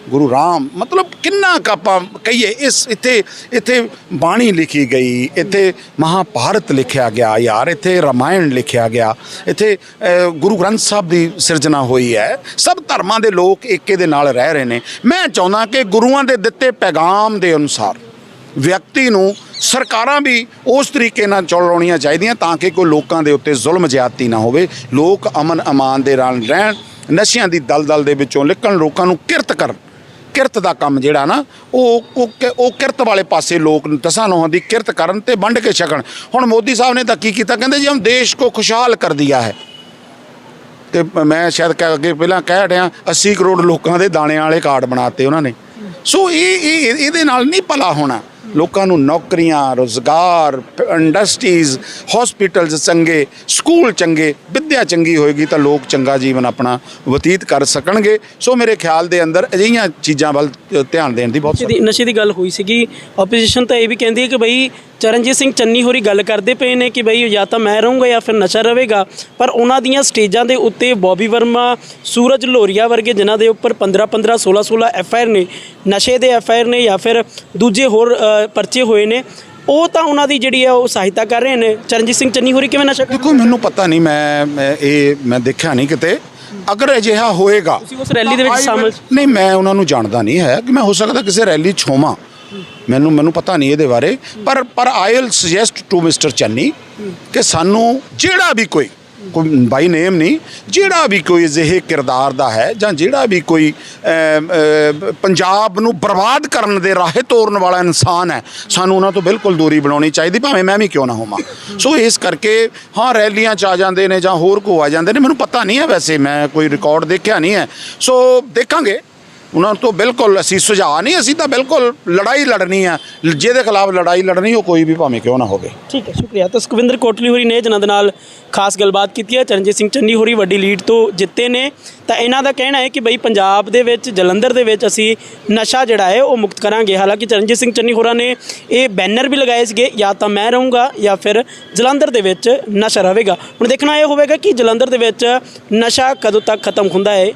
ਗੁਰੂ ਰਾਮ, ਮਤਲਬ ਕਿੰਨਾ ਕੁ ਆਪਾਂ ਕਹੀਏ, ਇਸ ਇੱਥੇ ਇੱਥੇ ਬਾਣੀ ਲਿਖੀ ਗਈ, ਇੱਥੇ ਮਹਾਭਾਰਤ ਲਿਖਿਆ ਗਿਆ ਯਾਰ, ਇੱਥੇ ਰਾਮਾਇਣ ਲਿਖਿਆ ਗਿਆ, ਇੱਥੇ ਗੁਰੂ ਗ੍ਰੰਥ ਸਾਹਿਬ ਦੀ ਸਿਰਜਣਾ ਹੋਈ ਹੈ। ਸਭ ਧਰਮਾਂ ਦੇ ਲੋਕ ਏਕੇ ਦੇ ਨਾਲ ਰਹਿ ਰਹੇ ਨੇ। ਮੈਂ ਚਾਹੁੰਦਾ ਕਿ ਗੁਰੂਆਂ ਦੇ ਦਿੱਤੇ ਪੈਗਾਮ ਦੇ ਅਨੁਸਾਰ ਵਿਅਕਤੀ ਨੂੰ ਸਰਕਾਰਾਂ ਵੀ ਉਸ ਤਰੀਕੇ ਨਾਲ ਚਲਾਉਣੀਆਂ ਚਾਹੀਦੀਆਂ ਤਾਂ ਕਿ ਕੋਈ ਲੋਕਾਂ ਦੇ ਉੱਤੇ ਜ਼ੁਲਮ ਜ਼ਿਆਦਤੀ ਨਾ ਹੋਵੇ। ਲੋਕ ਅਮਨ ਅਮਾਨ ਦੇ ਨਾਲ ਰਹਿਣ, ਨਸ਼ਿਆਂ ਦੀ ਦਲਦਲ ਦੇ ਵਿੱਚੋਂ ਨਿਕਲਣ, ਲੋਕਾਂ ਨੂੰ ਕਿਰਤ ਕਰਨ। ਕਿਰਤ ਦਾ ਕੰਮ ਜਿਹੜਾ ਨਾ, ਉਹ ਉਹ ਕਿ- ਉਹ ਕਿਰਤ ਵਾਲੇ ਪਾਸੇ ਲੋਕ ਦਸਾਂ ਨੋਹਾਂ ਦੀ ਕਿਰਤ ਕਰਨ ਤੇ ਵੰਡ ਕੇ ਛਕਣ। ਹੁਣ ਮੋਦੀ ਸਾਹਿਬ ਨੇ ਤਾਂ ਕੀ ਕੀਤਾ? ਕਹਿੰਦੇ ਜੀ, ਹਮ ਦੇਸ਼ ਕੋ ਖੁਸ਼ਹਾਲ ਕਰ ਦਿਆ ਹੈ। ਤੇ ਮੈਂ ਸ਼ਾਇਦ ਕਹਿ ਅੱਗੇ ਪਹਿਲਾਂ ਕਹਿ ਰਿਹਾ 80 ਕਰੋੜ ਲੋਕਾਂ ਦੇ ਦਾਣਿਆਂ ਵਾਲੇ ਕਾਰਡ ਬਣਾਤੇ ਉਹਨਾਂ ਨੇ। ਸੋ ਇਹ ਇਹਦੇ ਨਾਲ ਨਹੀਂ ਭਲਾ ਹੋਣਾ। ਲੋਕਾਂ ਨੂੰ ਨੌਕਰੀਆਂ, ਰੋਜ਼ਗਾਰ ਇੰਡਸਟਰੀਜ਼ ਹਸਪੀਟਲਸ ਚੰਗੇ ਸਕੂਲ ਚੰਗੇ, ਵਿੱਦਿਆ ਚੰਗੀ ਹੋਏਗੀ ਤਾਂ ਲੋਕ ਚੰਗਾ ਜੀਵਨ ਆਪਣਾ ਬਤੀਤ ਕਰ ਸਕਣਗੇ। ਸੋ ਮੇਰੇ ਖਿਆਲ ਦੇ ਅੰਦਰ ਅਜਿਹੀਆਂ ਚੀਜ਼ਾਂ ਵੱਲ ਧਿਆਨ ਦੇਣ ਦੀ ਬਹੁਤ ਨਸ਼ੇ ਦੀ ਗੱਲ ਹੋਈ ਸੀਗੀ। ਆਪੋਜੀਸ਼ਨ ਤਾਂ ਇਹ ਵੀ ਕਹਿੰਦੀ ਹੈ ਕਿ ਬਈ ਚਰਨਜੀਤ ਸਿੰਘ ਚੰਨੀ ਹੋਰੀ ਗੱਲ ਕਰਦੇ ਪਏ ਨੇ ਕਿ ਬਈ ਜਾਂ ਤਾਂ ਮੈਂ ਰਹੂੰਗਾ ਜਾਂ ਫਿਰ ਨਸ਼ਾ ਰਹੇਗਾ ਪਰ ਉਹਨਾਂ ਦੀਆਂ ਸਟੇਜਾਂ ਦੇ ਉੱਤੇ ਬੌਬੀ ਵਰਮਾ ਸੂਰਜ ਲੋਰੀਆ ਵਰਗੇ ਜਿਨ੍ਹਾਂ ਦੇ ਉੱਪਰ 15 15 16 16 ਐਫ ਆਈ ਆਰ ਨੇ ਨਸ਼ੇ ਦੇ ਐਫ ਆਈ ਆਰ ਨੇ ਜਾਂ ਫਿਰ ਦੂਜੇ ਹੋਰ ਪਰਚੇ ਹੋਏ ਨੇ ਉਹ ਤਾਂ ਉਹਨਾਂ ਦੀ ਜਿਹੜੀ ਹੈ ਉਹ ਸਹਾਇਤਾ ਕਰ ਰਹੇ ਨੇ। ਚਰਨਜੀਤ ਸਿੰਘ ਚੰਨੀ ਹੋਰੀ ਕਿਵੇਂ ਨਸ਼ਾ ਦੇਖੋ ਮੈਨੂੰ ਪਤਾ ਨਹੀਂ ਮੈਂ ਇਹ ਮੈਂ ਦੇਖਿਆ ਨਹੀਂ ਕਿਤੇ। ਅਗਰ ਅਜਿਹਾ ਹੋਏਗਾ ਤੁਸੀਂ ਉਸ ਰੈਲੀ ਦੇ ਵਿੱਚ ਸ਼ਾਮਲ ਨਹੀਂ ਮੈਂ ਉਹਨਾਂ ਨੂੰ ਜਾਣਦਾ ਨਹੀਂ ਹੈ ਕਿ ਮੈਂ ਹੋ ਸਕਦਾ ਕਿਸੇ ਰੈਲੀ 'ਚ ਹੋਵਾਂ। ਮੈਨੂੰ ਮੈਨੂੰ ਪਤਾ ਨਹੀਂ ਇਹਦੇ ਬਾਰੇ, ਪਰ ਪਰ I will suggest to mister Channi ਕਿ ਸਾਨੂੰ ਜਿਹੜਾ ਵੀ ਕੋਈ ਕੋਈ ਬਾਈ ਨੇਮ ਨਹੀਂ, ਜਿਹੜਾ ਵੀ ਕੋਈ ਅਜਿਹੇ ਕਿਰਦਾਰ ਦਾ ਹੈ ਜਾਂ ਜਿਹੜਾ ਵੀ ਕੋਈ ਪੰਜਾਬ ਨੂੰ ਬਰਬਾਦ ਕਰਨ ਦੇ ਰਾਹੇ ਤੋਰਨ ਵਾਲਾ ਇਨਸਾਨ ਹੈ, ਸਾਨੂੰ ਉਹਨਾਂ ਤੋਂ ਬਿਲਕੁਲ ਦੂਰੀ ਬਣਾਉਣੀ ਚਾਹੀਦੀ, ਭਾਵੇਂ ਮੈਂ ਵੀ ਕਿਉਂ ਨਾ ਹੋਵਾਂ। ਸੋ ਇਸ ਕਰਕੇ, ਹਾਂ, ਰੈਲੀਆਂ ਚ ਆ ਜਾਂਦੇ ਨੇ ਜਾਂ ਹੋਰ ਕੋ ਆ ਜਾਂਦੇ ਨੇ, ਮੈਨੂੰ ਪਤਾ ਨਹੀਂ ਹੈ ਵੈਸੇ, ਮੈਂ ਕੋਈ ਰਿਕਾਰਡ ਦੇਖਿਆ ਨਹੀਂ ਹੈ। ਸੋ ਦੇਖਾਂਗੇ। ਉਹਨਾਂ ਤੋਂ ਬਿਲਕੁਲ ਅਸੀਂ ਸੁਝਾਅ ਨਹੀਂ, ਅਸੀਂ ਤਾਂ ਬਿਲਕੁਲ ਲੜਾਈ ਲੜਨੀ ਆ। ਜਿਹਦੇ ਖਿਲਾਫ ਲੜਾਈ ਲੜਨੀ, ਉਹ ਕੋਈ ਵੀ ਭਾਵੇਂ ਕਿਉਂ ਨਾ ਹੋਵੇ। ਠੀਕ ਹੈ, ਸ਼ੁਕਰੀਆ। ਤਾਂ ਸੁਖਵਿੰਦਰ ਕੋਟਲੀ ਹੋਰੀ ਨੇ ਜਿਨ੍ਹਾਂ ਦੇ ਨਾਲ ਖਾਸ ਗੱਲਬਾਤ ਕੀਤੀ ਹੈ। ਚਰਨਜੀਤ ਸਿੰਘ ਚੰਨੀ ਹੋਰੀ ਵੱਡੀ ਲੀਡ ਤੋਂ ਜਿੱਤੇ ਨੇ। ਤਾਂ ਇਹਨਾਂ ਦਾ ਕਹਿਣਾ ਹੈ ਕਿ ਬਈ ਪੰਜਾਬ ਦੇ ਵਿੱਚ, ਜਲੰਧਰ ਦੇ ਵਿੱਚ ਅਸੀਂ ਨਸ਼ਾ ਜਿਹੜਾ ਹੈ, ਉਹ ਮੁਕਤ ਕਰਾਂਗੇ। ਹਾਲਾਂਕਿ ਚਰਨਜੀਤ ਸਿੰਘ ਚੰਨੀ ਹੋਰਾਂ ਨੇ ਇਹ ਬੈਨਰ ਵੀ ਲਗਾਏ ਸੀਗੇ, ਜਾਂ ਤਾਂ ਮੈਂ ਰਹੂੰਗਾ, ਜਾਂ ਫਿਰ ਜਲੰਧਰ ਦੇ ਵਿੱਚ ਨਸ਼ਾ ਰਹੇਗਾ। ਹੁਣ ਦੇਖਣਾ ਇਹ ਹੋਵੇਗਾ ਕਿ ਜਲੰਧਰ ਦੇ ਵਿੱਚ ਨਸ਼ਾ ਕਦੋਂ ਤੱਕ ਖਤਮ ਹੁੰਦਾ ਹੈ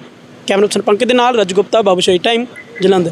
ਕੈਮਰਾ ਪਰਸਨ ਪੰਕਜ ਦੇ ਨਾਲ ਰਜ ਗੁਪਤਾ ਬਾਬੂ ਸ਼ੋਈ ਟਾਈਮ ਜਲੰਧਰ।